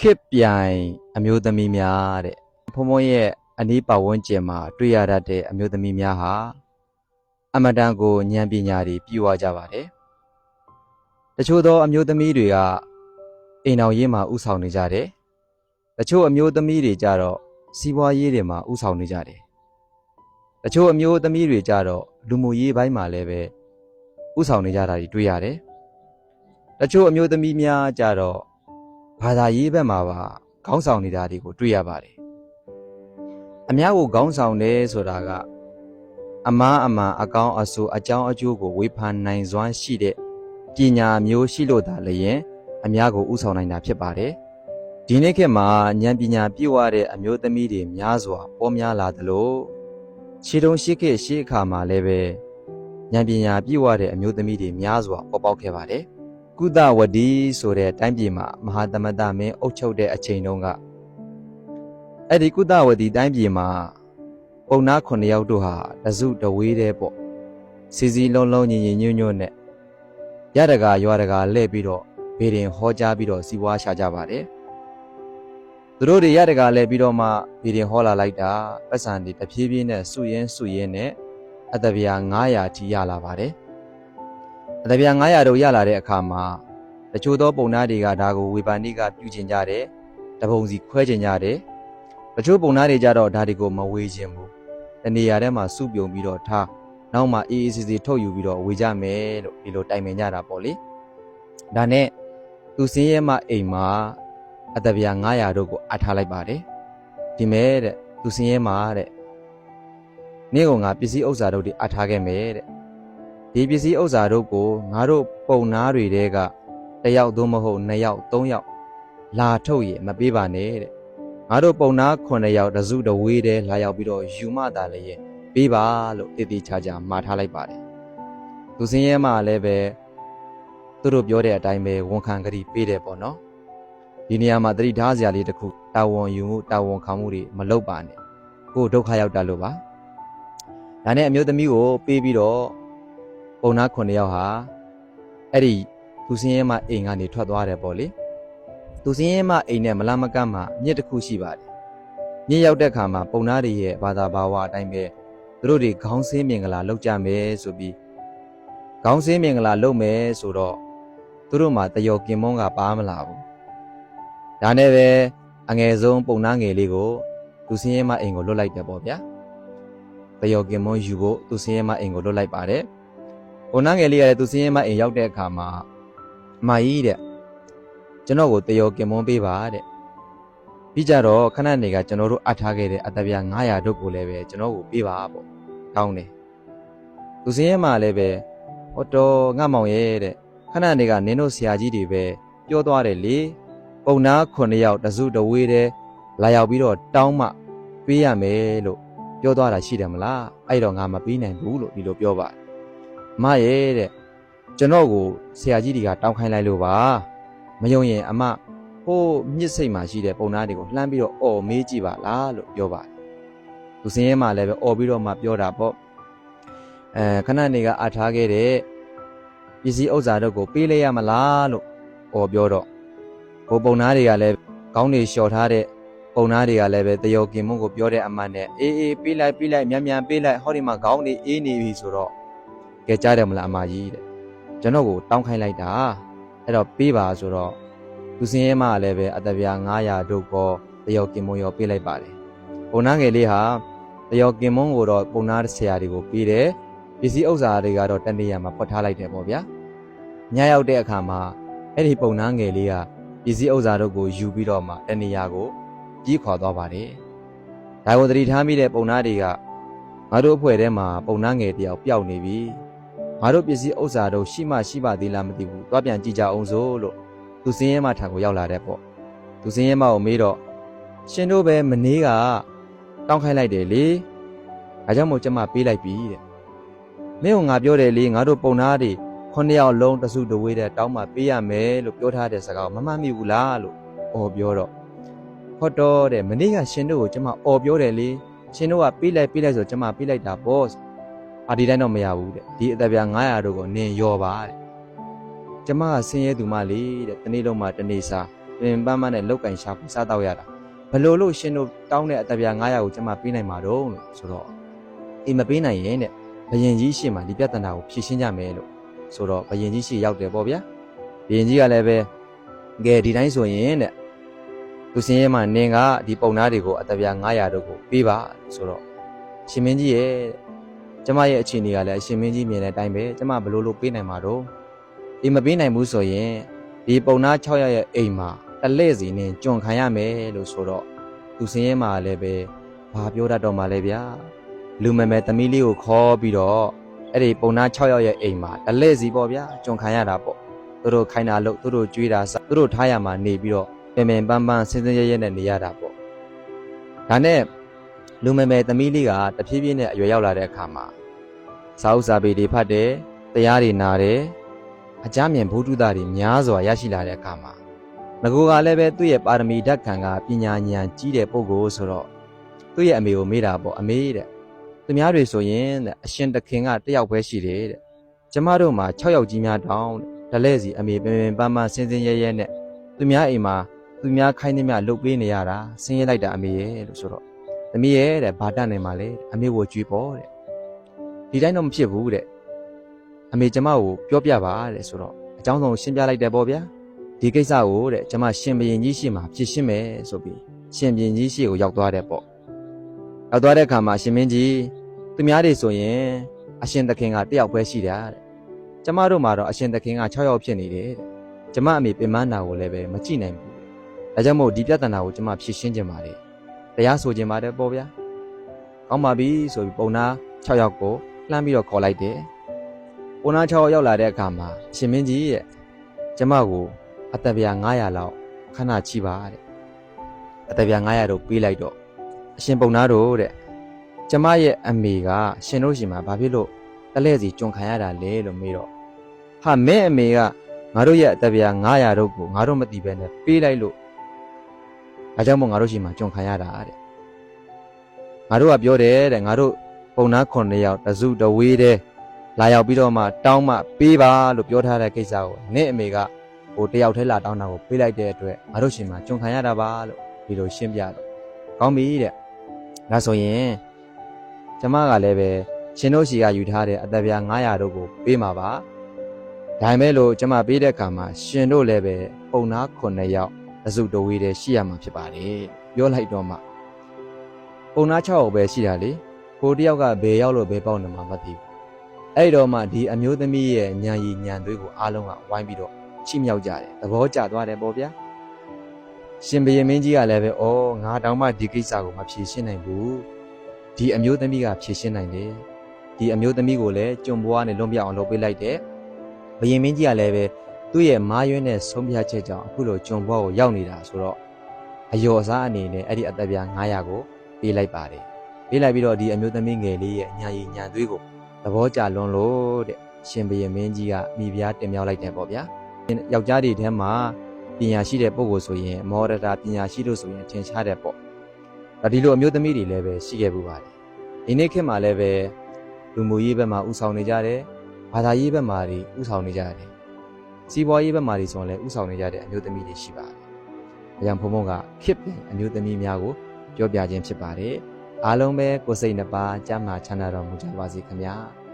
ခေတ်ပြိုင်အမျိုးသမီးများတဲ့ဖုံဖုံရဲ့အနီးပတ်ဝန်းကျင်မှာတွေ့ရတတ်တဲ့အမျိုးသမီးများဟာအမတန်ကိုဉာဏ်ပညာတွေပြည့်ဝကြပါတယ်တချို့သောအမျိုးသမီးတွေကအိမ်အောင်ရေးမှာဥဆောင်နေကြတယ်တချို့အမျိုးသမီးတွေကြတော့စီးပွားရေးတွေမှာဥဆောင်နေကြတယ်တချို့အမျိုးသမီးတွေကြတော့လူမှုရေးဘိုင်းမှာလည်းပဲဥဆောင်နေကြတာတွေတွေ့ရတယ်တချို့အမျိုးသမီးများကြတော့ ဘာသာရေးဘက်မှာပါခေါင်းဆောင်နေတာတွေကိုတွေ့ရပါတယ်။အများကိုခေါင်းဆောင်တယ်ဆိုတာကအမားအမှန်အကောင်းအဆိုးအကြောင်းအကျိုးကိုဝေဖန်နိုင်စွမ်းရှိတဲ့ပညာမျိုးရှိလို့သာလျင်အများကိုဥဆောင်နိုင်တာဖြစ်ပါတယ်။ဒီနေ့ခေတ်မှာဉာဏ်ပညာပြည့်ဝတဲ့အမျိုးသမီးတွေများစွာပေါ်များလာသလိုခြေတုံးရှိခေတ်ရှိအခါမှာလည်းပဲဉာဏ်ပညာပြည့်ဝတဲ့အမျိုးသမီးတွေများစွာပေါ်ပေါက်ခဲ့ပါတယ်။ ကုသဝတီဆိုတဲ့တိုင်းပြည်မှာမဟာသမတမင်းအုပ်ချုပ်တဲ့အချိန်တုန်းကအဲ့ဒီကုသဝတီတိုင်းပြည်မှာပုံနာ9ယောက်တို့ဟာတစုတဝေးတဲ့ပေါ့စီစီလုံးလုံးညီညီညွတ်ညွတ်နဲ့ရတကာရွာတကာလှည့်ပြီးတော့ဘေရင်ဟောကြားပြီးတော့စီးပွားရှာကြပါတယ်သူတို့တွေရတကာလှည့်ပြီးတော့မှဘေရင်ဟောလာလိုက်တာပတ်စံတွေတဖြည်းဖြည်းနဲ့စုရင်းစုရင်းနဲ့အတပြာ900ထိရလာပါတယ် အတပြာ900တို့ရလာတဲ့အခါမှာတချို့သောပုံနာတွေကဒါကိုဝေဖန်နေကပြုကျင်ကြတယ်တပုံစီခွဲကျင်ကြတယ်တချို့ပုံနာတွေကြတော့ဒါတွေကိုမဝေခြင်းဘူးတနေရာထဲမှာစုပြုံပြီးတော့ထားနောက်မှအေးအေးဆေးဆေးထုတ်ယူပြီးတော့ဝေကြမယ်လို့ဒီလိုတိုင်ပင်ကြတာပေါ့လေဒါနဲ့သူစင်းရဲမအိမ်မှာအတပြာ900တို့ကိုအပ်ထားလိုက်ပါတယ်ဒီမဲ့တဲ့သူစင်းရဲမတဲ့နေ့ကငါပစ္စည်းဥစ္စာတို့တွေအပ်ထားခဲ့မယ်တဲ့ ဒီပစ္စည်းဥစ္စာတို့ကိုငါတို့ပုံနာတွေတဲကတစ်ယောက်သို့မဟုတ်နှစ်ယောက်သုံးယောက်လာထုတ်ရမပေးပါနဲ့တဲ့ငါတို့ပုံနာ9ယောက်တစုတဝေးတဲလာရောက်ပြီးတော့ယူမတာလည်းရဲ့ပေးပါလို့တည်တည်ချာချာမှာထားလိုက်ပါတယ်သူစင်းရဲမှလည်းပဲသူတို့ပြောတဲ့အတိုင်းပဲဝန်ခံကြည့်ပေးတယ်ပေါ့နော်ဒီနေရာမှာတတိထားစရာလေးတစ်ခုတာဝန်ယူမှုတာဝန်ခံမှုတွေမလုပ်ပါနဲ့ကိုယ်ဒုက္ခရောက်တာလို့ပါဒါနဲ့အမျိုးသမီးကိုပေးပြီးတော့ ပုံနာ9ယောက်ဟာအဲ့ဒီသူစင်းရဲမအိမ်ကနေထွက်သွားတယ်ပေါ့လေသူစင်းရဲမအိမ်နဲ့မလာမကမ်းမှာမြစ်တစ်ခုရှိပါတယ်မြစ်ရောက်တဲ့ခါမှာပုံနာတွေရဲ့ဘာသာဘာဝအတိုင်းပဲသူတို့တွေခေါင်းစင်းမင်္ဂလာလောက်ကြမယ်ဆိုပြီးခေါင်းစင်းမင်္ဂလာလုပ်မယ်ဆိုတော့သူတို့မှာတယောကင်မွန်းကပါမလာဘူးဒါနဲ့ပဲအငယ်ဆုံးပုံနာငယ်လေးကိုသူစင်းရဲမအိမ်ကိုလွတ်လိုက်တယ်ပေါ့ဗျာတယောကင်မွန်းယူဖို့သူစင်းရဲမအိမ်ကိုလွတ်လိုက်ပါတယ်။ ကိုနားငယ်လေးရတဲ့သူစင်းရဲမအိမ်ရောက်တဲ့အခါမှာအမကြီးတဲ့ကျွန်တော်ကိုတယောကင်မွန်းပေးပါတဲ့။ပြီးကြတော့ခဏနေကကျွန်တော်တို့အပ်ထားခဲ့တဲ့အတပြာ900တို့ကိုလည်းပဲကျွန်တော်ကိုပေးပါပေါ့။ကောင်းတယ်။သူစင်းရဲမလည်းပဲဟောတော်ငတ်မောင်ရဲ့တဲ့ခဏနေကနင်းတို့ဆရာကြီးတွေပဲပြောသွားတယ်လေ။ပုံနာ9ယောက်တစုတဝေးတဲ့လာရောက်ပြီးတော့တောင်းမှပေးရမယ်လို့ပြောသွားတာရှိတယ်မလား။အဲ့တော့ငါမပေးနိုင်ဘူးလို့ဒီလိုပြောပါတယ်အ မရဲ့တဲ့ကျွန်တော်ကိုဆရာကြီးတွေကတောင်းခိုင်းလိုက်လို့ပါမယုံရင်အမဟိုးမြစ်စိတ်မှာရှိတဲ့ပုံနာတွေကိုလှမ်းပြီးတော့အော်မေးကြည့်ပါလားလို့ပြောပါတယ်သူစင်းရဲမှလည်းပဲအော်ပြီးတော့မှပြောတာပေါ့အဲခဏနေကအထားခဲ့တဲ့ပစ္စည်းဥစ္စာတို့ကိုပေးလိုက်ရမလားလို့အော်ပြောတော့ဟိုပုံနာတွေကလည်းခေါင်းတွေလျှော်ထားတဲ့ပုံနာတွေကလည်းပဲတယောကင်မွန်းကိုပြောတဲ့အမှန်နဲ့အေးအေးပေးလိုက်ပေးလိုက်မြန်မြန်ပေးလိုက်ဟောဒီမှာခေါင်းတွေအေးနေပြီဆိုတော့ ကဲကြားတယ်မလားအမကြီးတဲ့ကျွန်တော်ကိုတောင်းခိုင်းလိုက်တာအဲ့တော့ပေးပါဆိုတော့သူစင်းရဲမလည်းပဲအတပြာ900တို့ကောတယောကင်မွန်ရောပေးလိုက်ပါတယ်ပုံနာငယ်လေးဟာတယောကင်မွန်ကိုတော့ပုံနာဆရာတွေကိုပေးတယ်ပစ္စည်းဥစ္စာတွေကတော့တနေရာမှာဖွက်ထားလိုက်တယ်ပေါ့ဗျာညရောက်တဲ့အခါမှာအဲ့ဒီပုံနာငယ်လေးကပစ္စည်းဥစ္စာတို့ကိုယူပြီးတော့မှတနေရာကိုကြီးခွာသွားပါတယ်ဒါကိုသတိထားမိတဲ့ပုံနာတွေကငါတို့အဖွဲ့ထဲမှာပုံနာငယ်တယောက်ပျောက်နေပြီ ငါတို့ပစ္စည်းဥစ္စာတို့ရှိမှရှိပါသေးလားမသိဘူးတွားပြန်ကြည့်ကြအောင်စို့လို့သူစင်းရဲမထံကိုရောက်လာတဲ့ပေါ့သူစင်းရဲမကိုမေးတော့ရှင်တို့ပဲမနေ့ကတောင်းခိုင်းလိုက်တယ်လေဒါကြောင့်မို့ကျမပေးလိုက်ပြီတဲ့မင်းကငါပြောတယ်လေငါတို့ပုံနာတွေခုနှစ်ယောက်လုံးတစုတဝေးတဲ့တောင်းမှပေးရမယ်လို့ပြောထားတဲ့စကားကိုမမှတ်မိဘူးလားလို့အော်ပြောတော့ဟောတော့တဲ့မနေ့ကရှင်တို့ကိုကျမအော်ပြောတယ်လေရှင်တို့ကပေးလိုက်ပေးလိုက်ဆိုကျမပေးလိုက်တာပေါ့ အာဒီတိုင်းတော့မရဘူးတဲ့ဒီအသက်ပြား900တို့ကိုနင်ယော်ပါတဲ့ကျမကဆင်းရဲသူမလေးတဲ့တနေ့လုံးမှတနေ့စားပင်ပန်းပန်းနဲ့လောက်ကင်ရှာဖို့စားတော့ရတာဘလို့လို့ရှင်တို့တောင်းတဲ့အတပြာ900ကိုကျွန်မပေးနိုင်မှာတော့လို့ဆိုတော့အိမ်မပေးနိုင်ရင်တဲ့ဘယင်ကြီးရှေ့မှာဒီပြဿနာကိုဖြေရှင်းကြမယ်လို့ဆိုတော့ဘယင်ကြီးရှေ့ရောက်တယ်ပေါ့ဗျာဘယင်ကြီးကလည်းပဲကဲဒီတိုင်းဆိုရင်တဲ့သူစင်းရဲမှာနင်ကဒီပုံနာတွေကိုအတပြာ900တို့ကိုပေးပါဆိုတော့ရှင်မင်းကြီးရဲ့ ကျမရဲ့အခြေအနေကလည်းအရှင်မင်းကြီးမြင်တဲ့အတိုင်းပဲကျမဘလို့လို့ပေးနိုင်မှာတော့ဒီမပေးနိုင်ဘူးဆိုရင်ဒီပုံနာ600ရဲ့အိမ်မှာတလဲ့စီနဲ့ကြွန်ခံရမယ်လို့ဆိုတော့သူစင်းရဲမှာလည်းပဲဘာပြောတတ်တော့မှလဲဗျာလူမဲမဲသမီးလေးကိုခေါ်ပြီးတော့အဲ့ဒီပုံနာ6ယောက်ရဲ့အိမ်မှာတလဲ့စီပေါ့ဗျာကြွန်ခံရတာပေါ့သူတို့ခိုင်းတာလို့သူတို့ကြွေးတာစသူတို့ထားရမှာနေပြီးတော့ပင်ပင်ပန်းပန်းစင်စင်ရဲရဲနဲ့နေရတာပေါ့ဒါနဲ့ လူမဲမဲသမီးလေးကတဖြည်းဖြည်းနဲ့အရွယ်ရောက်လာတဲ့အခါမှာစာအုပ်စာပေတွေဖတ်တယ်တရားတွေနာတယ်အကြမ်းမြင်ဘုဒ္ဓတာတွေများစွာရရှိလာတဲ့အခါမှာငကိုကလည်းပဲသူ့ရဲ့ပါရမီဓာတ်ခံကပညာဉာဏ်ကြီးတဲ့ပုဂ္ဂိုလ်ဆိုတော့သူ့ရဲ့အမေကိုမေးတာပေါ့အမေတဲ့သူများတွေဆိုရင်တဲ့အရှင်တခင်ကတယောက်ပဲရှိတယ်တဲ့ကျမတို့မှာ6ယောက်ကြီးများတောင်းတဲ့ဒလဲစီအမေပင်ပင်ပန်းပန်းစင်စင်ရဲရဲနဲ့သူများအိမ်မှာသူများခိုင်းနေမြလှုပ်ပေးနေရတာဆင်းရဲလိုက်တာအမေရဲ့လို့ဆိုတော့ သမီးရဲ့တဲ့ဘာတတ်နိုင်မှာလဲအမေကိုကြွေးပေါ့တဲ့ဒီတိုင်းတော့မဖြစ်ဘူးတဲ့အမေကျမကိုပြောပြပါတဲ့ဆိုတော့အကြောင်းဆုံးရှင်းပြလိုက်တယ်ပေါ့ဗျာဒီကိစ္စကိုတဲ့ကျမရှင်ဘရင်ကြီးရှိမှာဖြစ်ရှင်းမယ်ဆိုပြီးရှင်ဘရင်ကြီးရှိကိုရောက်သွားတယ်ပေါ့ရောက်သွားတဲ့အခါမှာရှင်မင်းကြီးသူများတွေဆိုရင်အရှင်သခင်ကတယောက်ပဲရှိတာတဲ့ကျမတို့မှာတော့အရှင်သခင်က6ယောက်ဖြစ်နေတယ်တဲ့ကျမအမေပင်မနာကိုလည်းပဲမကြည့်နိုင်ဘူးဒါကြောင့်မို့ဒီပြဿနာကိုကျမဖြေရှင်းခြင်းပါတယ် တရားဆိုခြင်းပါတယ်ပေါ့ဗျာကောင်းပါပြီဆိုပြီးပုံနာ6ယောက်ကိုလှမ်းပြီးတော့ခေါ်လိုက်တယ်ပုံနာ6ယောက်ရောက်လာတဲ့အခါမှာရှင်မင်းကြီးရဲ့ကျမကိုအသက်ပြာ900လောက်ခဏချိပါတဲ့အသက်ပြာ900တို့ပေးလိုက်တော့အရှင်ပုံနာတို့တဲ့ကျမရဲ့အမေကရှင်တို့ရှင်မှာဘာဖြစ်လို့တလဲစီကြုံခံရတာလဲလို့မေးတော့ဟာမဲအမေကငါတို့ရဲ့အသက်ပြာ900တို့ကိုငါတို့မသိဘဲနဲ့ပေးလိုက်လို့ ဒါကြောင့်မို့ငါတို့ရှင်မှာကြုံခံရတာတဲ့ငါတို့ကပြောတယ်တဲ့ငါတို့ပုံနာ9ယောက်တစုတဝေးတဲ့လာရောက်ပြီးတော့မှတောင်းမှပေးပါလို့ပြောထားတဲ့ကိစ္စကိုနေ့အမေကဟိုတယောက်ထဲလာတောင်းတာကိုပေးလိုက်တဲ့အတွက်ငါတို့ရှင်မှာကြုံခံရတာပါလို့ဒီလိုရှင်းပြတော့ကောင်းပြီတဲ့ဒါဆိုရင်ကျမကလည်းပဲရှင်တို့ရှီကယူထားတဲ့အသက်ပြာ900တို့ကိုပေးမှာပါဒါပေမဲ့လို့ကျမပေးတဲ့အခါမှာရှင်တို့လည်းပဲပုံနာ9ယောက် အစုတဝေးတဲ့ရှိရမှာဖြစ်ပါတယ်ပြောလိုက်တော့မှပုံနာ6ယောက်ပဲရှိတာလေကိုတယောက်ကဘယ်ရောက်လို့ဘယ်ပေါက်နေမှာမသိဘူးအဲ့တော့မှဒီအမျိုးသမီးရဲ့ညံရီညံသွေးကိုအားလုံးကဝိုင်းပြီးတော့ချိမြောက်ကြတယ်သဘောကျသွားတယ်ပေါ့ဗျာရှင်ဘရင်မင်းကြီးကလည်းပဲဩငါတောင်မှဒီကိစ္စကိုမဖြေရှင်းနိုင်ဘူးဒီအမျိုးသမီးကဖြေရှင်းနိုင်တယ်ဒီအမျိုးသမီးကိုလည်းကြုံဘွားနဲ့လွန်ပြအောင်လုပ်ပေးလိုက်တယ်ဘရင်မင်းကြီးကလည်းပဲ သူ့ရဲ့မာရွဲနဲ့ဆုံးဖြတ်ချက်ကြောင့်အခုလိုကြုံဘွားကိုရောက်နေတာဆိုတော့အယောအစားအနေနဲ့အဲ့ဒီအသက်ပြား900ကိုပေးလိုက်ပါတယ်ပေးလိုက်ပြီးတော့ဒီအမျိုးသမီးငယ်လေးရဲ့ညာရည်ညာသွေးကိုသဘောကျလွန်လို့တဲ့ရှင်ဘရင်မင်းကြီးကမိဖုရားတင်မြောက်လိုက်တယ်ပေါ့ဗျာယောက်ျားတွေထဲမှာပညာရှိတဲ့ပုဂ္ဂိုလ်ဆိုရင်မော်ဒတာပညာရှိလို့ဆိုရင်ထင်ရှားတဲ့ပေါ့ဒါဒီလိုအမျိုးသမီးတွေလည်းပဲရှိခဲ့ပူပါတယ်ဒီနေ့ခေတ်မှာလည်းပဲလူမှုရေးဘက်မှာဥဆောင်နေကြတယ်ဘာသာရေးဘက်မှာတွေဥဆောင်နေကြတယ် စီးပွားရေးဘက်မှာတွေဆိုရင်လည်းဥဆောင်နေကြတဲ့အမျိုးသမီးတွေရှိပါတယ်။ဒါကြောင့်ဘုံဘုံကခေတ်ပြင်အမျိုးသမီးများကိုပြောပြခြင်းဖြစ်ပါတယ်။အားလုံးပဲကိုယ်စိတ်နှပါကြမ်းမာချမ်းသာတော်မူကြပါစေခင်ဗျာ။